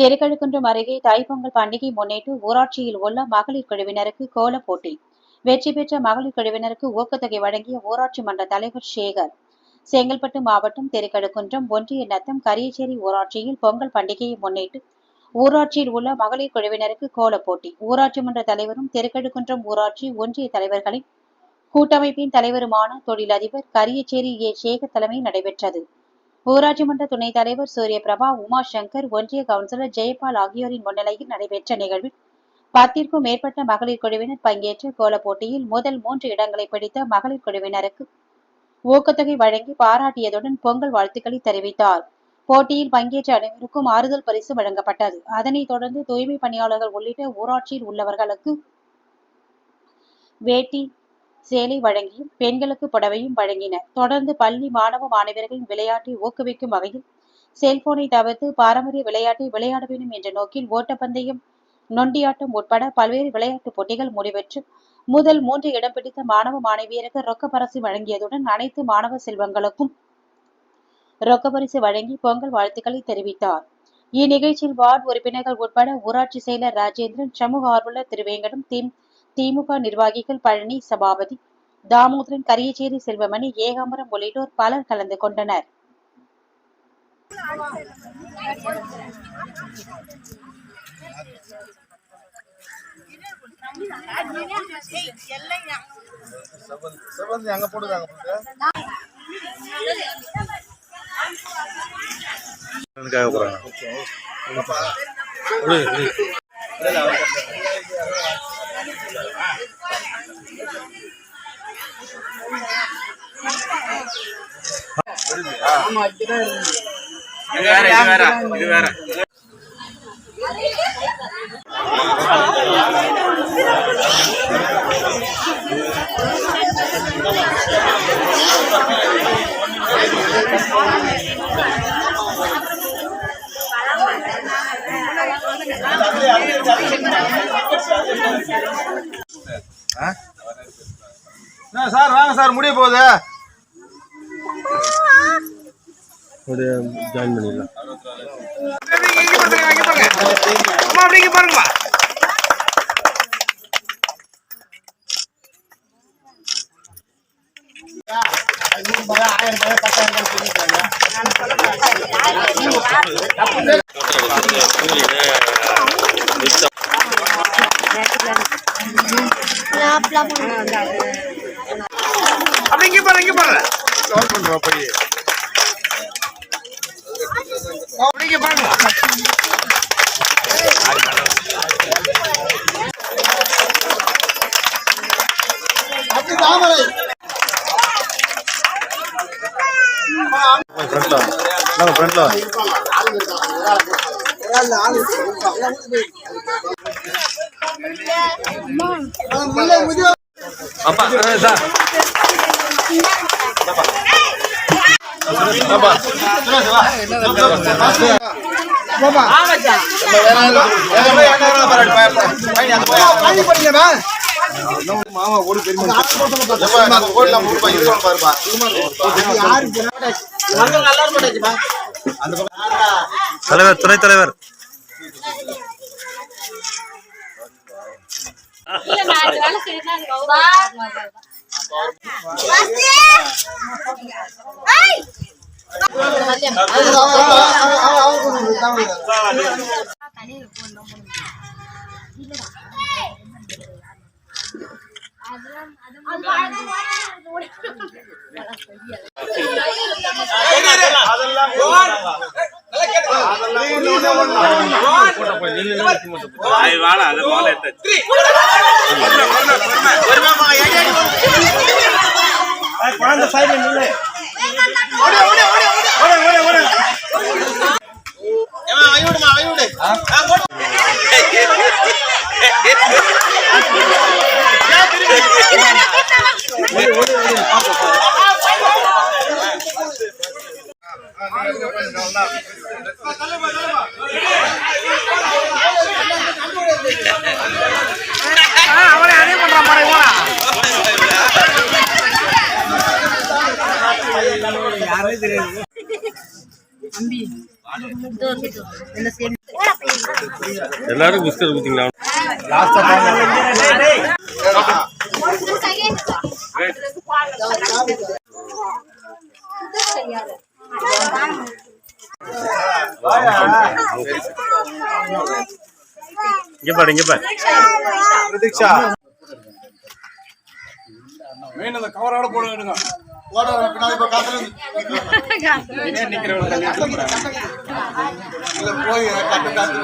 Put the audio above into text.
திருக்கழுக்குன்றம் அருகே தைப்பொங்கல் பண்டிகை முன்னிட்டு ஊராட்சியில் உள்ள மகளிர் குழுவினருக்கு கோலப் போட்டி. வெற்றி பெற்ற மகளிர் குழுவினருக்கு ஊக்கத்தொகை வழங்கிய ஊராட்சி மன்ற தலைவர் சேகர். செங்கல்பட்டு மாவட்டம் தெருக்கழுக்குன்றம் ஒன்றிய நத்தம் கரியச்சேரி ஊராட்சியில் பொங்கல் பண்டிகையை முன்னிட்டு ஊராட்சியில் உள்ள மகளிர் குழுவினருக்கு கோலப் போட்டி. ஊராட்சி மன்ற தலைவரும் தெருக்கழுக்குன்றம் ஊராட்சி ஒன்றிய தலைவர்களின் கூட்டமைப்பின் தலைவருமான தொழிலதிபர் கரியச்சேரி ஏ. சேகர் தலைமையில் நடைபெற்றது. ஊராட்சி மன்ற துணைத் தலைவர் சூரியபிரபா உமா சங்கர் ஒன்றிய கவுன்சிலர் ஜெயபால் ஆகியோரின் முன்னிலையில் நடைபெற்ற நிகழ்வில் பத்திற்கும் மேற்பட்ட மகளிர் குழுவினர் பங்கேற்ற கோலப் போட்டியில் முதல் மூன்று இடங்களை பிடித்த மகளிர் குழுவினருக்கு ஊக்கத்தொகை வழங்கி பாராட்டியதுடன் பொங்கல் வாழ்த்துக்களை தெரிவித்தார். போட்டியில் பங்கேற்ற அனைவருக்கும் ஆறுதல் பரிசு வழங்கப்பட்டது. அதனைத் தொடர்ந்து தூய்மை பணியாளர்கள் உள்ளிட்ட ஊராட்சியில் உள்ளவர்களுக்கு வேட்டி சேலை வழங்கியும் பெண்களுக்கு புடவையும் வழங்கினர் தொடர்ந்து பள்ளி மாணவ மாணவியர்களின் விளையாட்டை ஊக்குவிக்கும் வகையில் செல்போனை தவிர்த்து பாரம்பரிய விளையாட்டை விளையாட வேண்டும் என்ற நோக்கில் ஓட்டப்பந்தயம் நொண்டியாட்டம் உட்பட பல்வேறு விளையாட்டுப் போட்டிகள் முடிவெற்று முதல் மூன்று இடம் பிடித்த மாணவ மாணவியருக்கு ரொக்க பரிசு வழங்கியதுடன் அனைத்து மாணவ செல்வங்களுக்கும் ரொக்க பரிசு வழங்கி பொங்கல் வாழ்த்துக்களை தெரிவித்தார். இந்நிகழ்ச்சியில் வார்டு உறுப்பினர்கள் உட்பட ஊராட்சி செயலர் ராஜேந்திரன் சமூக ஆர்வலர் திருவேங்கடம் தி திமுக நிர்வாகிகள் பழனி சபாபதி தாமோதரன் கரியச்சேரி செல்வமணி ஏகாம்பரம் உள்ளிட்டோர் பலர் கலந்து கொண்டனர். செவ்வந்தி சார் வாங்க சார் முடிய போகுது. அப்படியே ஜாயின் பண்ணிடலாம். அம்மா அப்படிங்க பாருங்கம்மா அப்படிங்க பாருங்க. இங்க பாருங்க பாருங்க ஃப்ரண்ட்ல வாங்க ஃப்ரண்ட்ல வாங்க அப்பா சார் மாமா ஓடி பெரிய கோயில மூணு ரூபாய் இருபது பாருப்பா அந்த தலைவர் குழந்தை தலைவர் அவனை அதே பண்றான் பாரு போனா யாரே தெரியாது எல்லாரும் பிஸ்கட் ஊத்திங்களா லாஸ்டா இங்க பாரு இங்க பாரு. பிரதீக்ஷா. மெயின் அந்த கவரோட போட விடுங்க போட பின்னாடி இப்ப காத்துல இருந்து. இல்ல போய் கட்டு காத்து.